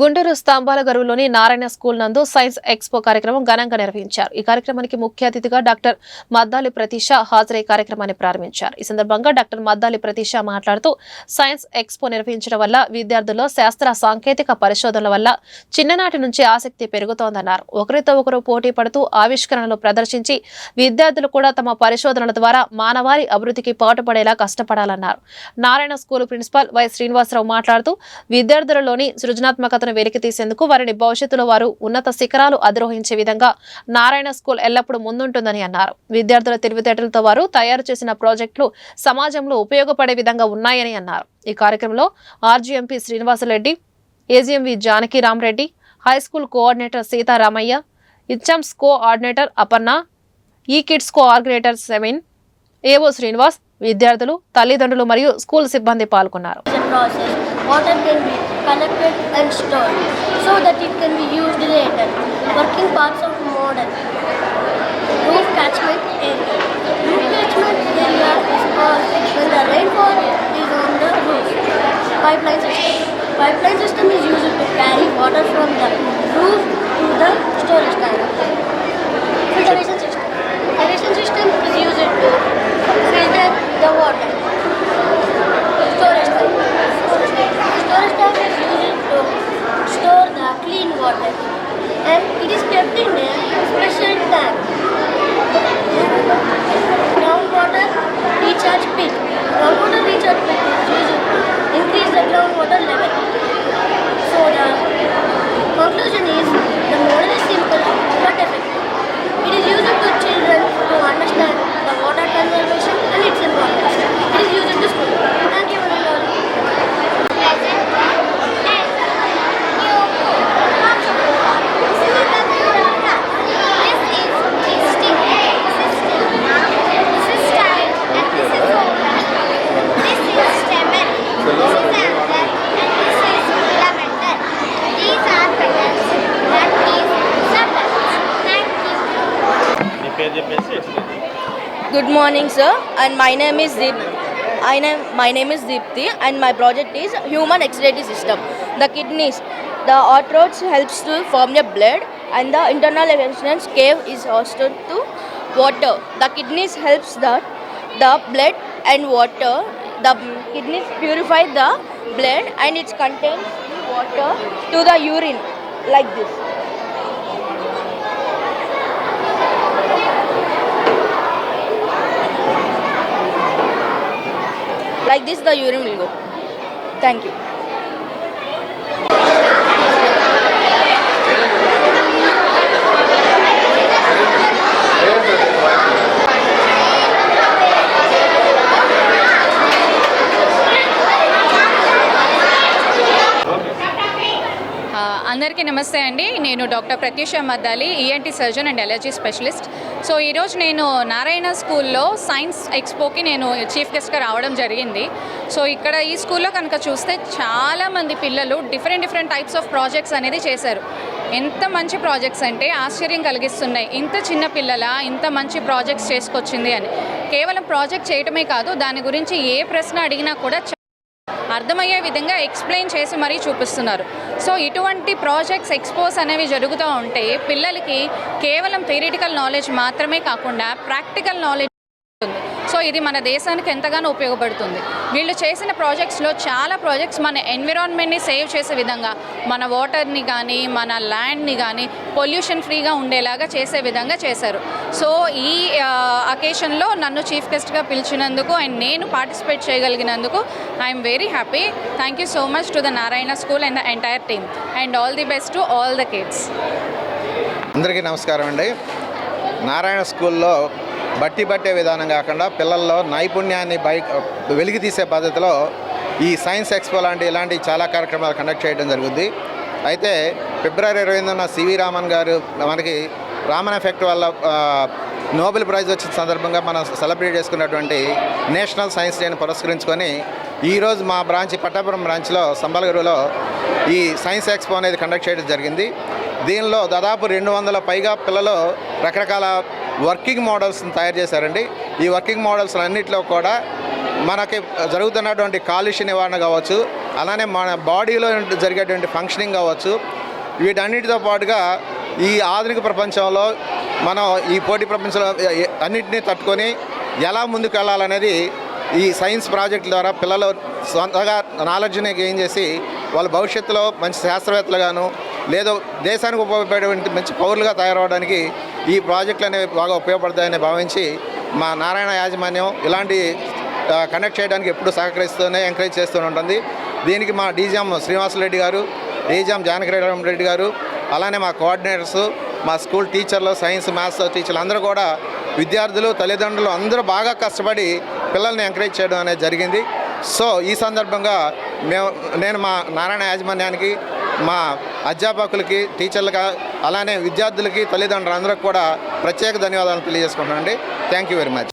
గుంటూరు స్తంభాల గరువులోని నారాయణ స్కూల్ నందు సైన్స్ ఎక్స్పో కార్యక్రమం ఘనంగా నిర్వహించారు. ఈ కార్యక్రమానికి ముఖ్య అతిథిగా డాక్టర్ మద్దాలి ప్రతీష హాజరై కార్యక్రమాన్ని ప్రారంభించారు. ఈ సందర్భంగా డాక్టర్ మద్దాలి ప్రతీష మాట్లాడుతూ సైన్స్ ఎక్స్పో నిర్వహించడం వల్ల విద్యార్థుల్లో శాస్త్ర సాంకేతిక పరిశోధనల వల్ల చిన్ననాటి నుంచి ఆసక్తి పెరుగుతోందన్నారు. ఒకరితో ఒకరు పోటీ పడుతూ ఆవిష్కరణలు ప్రదర్శించి విద్యార్థులు కూడా తమ పరిశోధనల ద్వారా మానవాళి అభివృద్ధికి పాటుపడేలా కష్టపడాలన్నారు. Narayana school principal Y Srinivasarao మాట్లాడుతూ విద్యార్థులలోని సృజనాత్మకత సృజనాత్మకతను వెలికి తీసేందుకు వారిని భవిష్యత్తులో వారు ఉన్నత శిఖరాలు అధిరోహించే విధంగా నారాయణ స్కూల్ ఎల్లప్పుడూ ముందుంటుందని అన్నారు. విద్యార్థుల తెలివితేటలతో వారు తయారు చేసిన ప్రాజెక్టులు సమాజంలో ఉపయోగపడే విధంగా ఉన్నాయని అన్నారు. ఈ కార్యక్రమంలో RGMP Srinivasareddy AGMV Janaki Ramareddy high school coordinator Sitaramayya ఇచ్చామ్స్ coordinator Aparna ఈ కిడ్స్ కోఆర్డినేటర్ సెమిన్ ఏవో శ్రీనివాస్ విద్యార్థులు తల్లిదండ్రులు మరియు స్కూల్ సిబ్బంది పాల్గొన్నారు. Process. Water can be collected and stored so that it can be used later. Working parts of model. Roof catchment peak. Groundwater reach at peak increase the groundwater level. So the conclusion is Good morning, sir. And my name is Deep. I name, my name is Deepthi, and my project is Human Excretory System. The kidneys, the arteries helps to form the blood, and the internal extensions cave is hosted to water. The kidneys helps that the blood and water. The kidneys purify the blood, and it contains water to the urine like this. Like this, the urine will go. Thank you. అందరికీ నమస్తే అండి. నేను doctor Prathyusha Maddali ENT surgeon and allergy specialist. So ఈరోజు నేను నారాయణ స్కూల్లో science ఎక్స్పోకి నేను chief గెస్ట్గా రావడం జరిగింది. సో ఇక్కడ ఈ స్కూల్లో కనుక చూస్తే చాలామంది పిల్లలు different different types of projects అనేది చేశారు. ఎంత మంచి ప్రాజెక్ట్స్ అంటే ఆశ్చర్యం కలిగిస్తున్నాయి. ఇంత చిన్న పిల్లల ఇంత మంచి ప్రాజెక్ట్స్ చేసుకొచ్చింది అని. కేవలం ప్రాజెక్ట్ చేయటమే కాదు దాని గురించి ఏ ప్రశ్న అడిగినా కూడా అర్థమయ్యే విధంగా ఎక్స్ప్లెయిన్ చేసి మరీ చూపిస్తున్నారు. సో ఇటువంటి ప్రాజెక్ట్స్ ఎక్స్పోజ్ అనేవి జరుగుతూ ఉంటే పిల్లలకి కేవలం థియరిటికల్ నాలెడ్జ్ మాత్రమే కాకుండా ప్రాక్టికల్ నాలెడ్జ్ ఉంటుంది. సో ఇది మన దేశానికి ఎంతగానో ఉపయోగపడుతుంది. వీళ్ళు చేసిన ప్రాజెక్ట్స్లో చాలా ప్రాజెక్ట్స్ మన ఎన్విరాన్మెంట్ని సేవ్ చేసే విధంగా మన వాటర్ని కానీ మన ల్యాండ్ని కానీ పొల్యూషన్ ఫ్రీగా ఉండేలాగా చేసే విధంగా చేశారు. సో ఈ అకేషన్లో నన్ను చీఫ్ గెస్ట్గా పిలిచినందుకు అండ్ నేను participate చేయగలిగినందుకు I'm very happy thank you so much to the Narayana school and the entire team and all the best to all the kids అందరికీ నమస్కారం అండి. నారాయణ స్కూల్లో బట్టి పట్టే విధానం కాకుండా పిల్లల్లో నైపుణ్యాన్ని బై వెలికి తీసే పద్ధతిలో ఈ సైన్స్ ఎక్స్పో లాంటి ఇలాంటి చాలా కార్యక్రమాలు కండక్ట్ చేయడం జరుగుద్ది. అయితే ఫిబ్రవరి ఇరవై ఎనిమిదిన సివి రామన్ గారు మనకి రామన్ ఎఫెక్ట్ వల్ల నోబెల్ ప్రైజ్ వచ్చిన సందర్భంగా మనం సెలబ్రేట్ చేసుకున్నటువంటి నేషనల్ సైన్స్ డేని పురస్కరించుకొని ఈరోజు మా బ్రాంచ్ పట్టాపురం బ్రాంచ్లో సంబలగిరిలో ఈ సైన్స్ ఎక్స్పో అనేది కండక్ట్ చేయడం జరిగింది. దీనిలో దాదాపు రెండు వందల పైగా పిల్లలు రకరకాల వర్కింగ్ మోడల్స్ని తయారు చేశారండి. ఈ వర్కింగ్ మోడల్స్ అన్నింటిలో కూడా మనకి జరుగుతున్నటువంటి కాలుష్య నివారణ కావచ్చు అలానే మన బాడీలో జరిగేటువంటి ఫంక్షనింగ్ కావచ్చు వీటన్నిటితో పాటుగా ఈ ఆధునిక ప్రపంచంలో మనం ఈ పోటీ ప్రపంచంలో అన్నింటినీ తట్టుకొని ఎలా ముందుకు వెళ్ళాలనేది ఈ సైన్స్ ప్రాజెక్ట్ ద్వారా పిల్లలు సొంతగా నాలెడ్జ్ని గెయిన్ చేసి వాళ్ళ భవిష్యత్తులో మంచి శాస్త్రవేత్తలుగాను లేదో దేశానికి ఉపయోగపడేటువంటి మంచి పౌరులుగా తయారవడానికి ఈ ప్రాజెక్టులు అనేవి బాగా ఉపయోగపడతాయని భావించి మా నారాయణ యాజమాన్యం ఇలాంటి కండక్ట్ చేయడానికి ఎప్పుడు సహకరిస్తూనే ఎంకరేజ్ చేస్తూనే ఉంటుంది. దీనికి మా డీజీఎం శ్రీనివాసరెడ్డి గారు డీజీఎం జానకిరెడ్డి రెడ్డి గారు అలానే మా కోఆర్డినేటర్స్ మా స్కూల్ టీచర్లు సైన్స్ మ్యాథ్స్ టీచర్లు అందరూ కూడా విద్యార్థులు తల్లిదండ్రులు అందరూ బాగా కష్టపడి పిల్లల్ని ఎంకరేజ్ చేయడం అనేది జరిగింది. సో ఈ సందర్భంగా మేము నేను మా నారాయణ యాజమాన్యానికి మా అధ్యాపకులకి టీచర్లకి అలానే విద్యార్థులకి తల్లిదండ్రులందరికీ కూడా ప్రత్యేక ధన్యవాదాలు తెలియజేసుకుంటున్నాను అండి థ్యాంక్ యూ వెరీ మచ్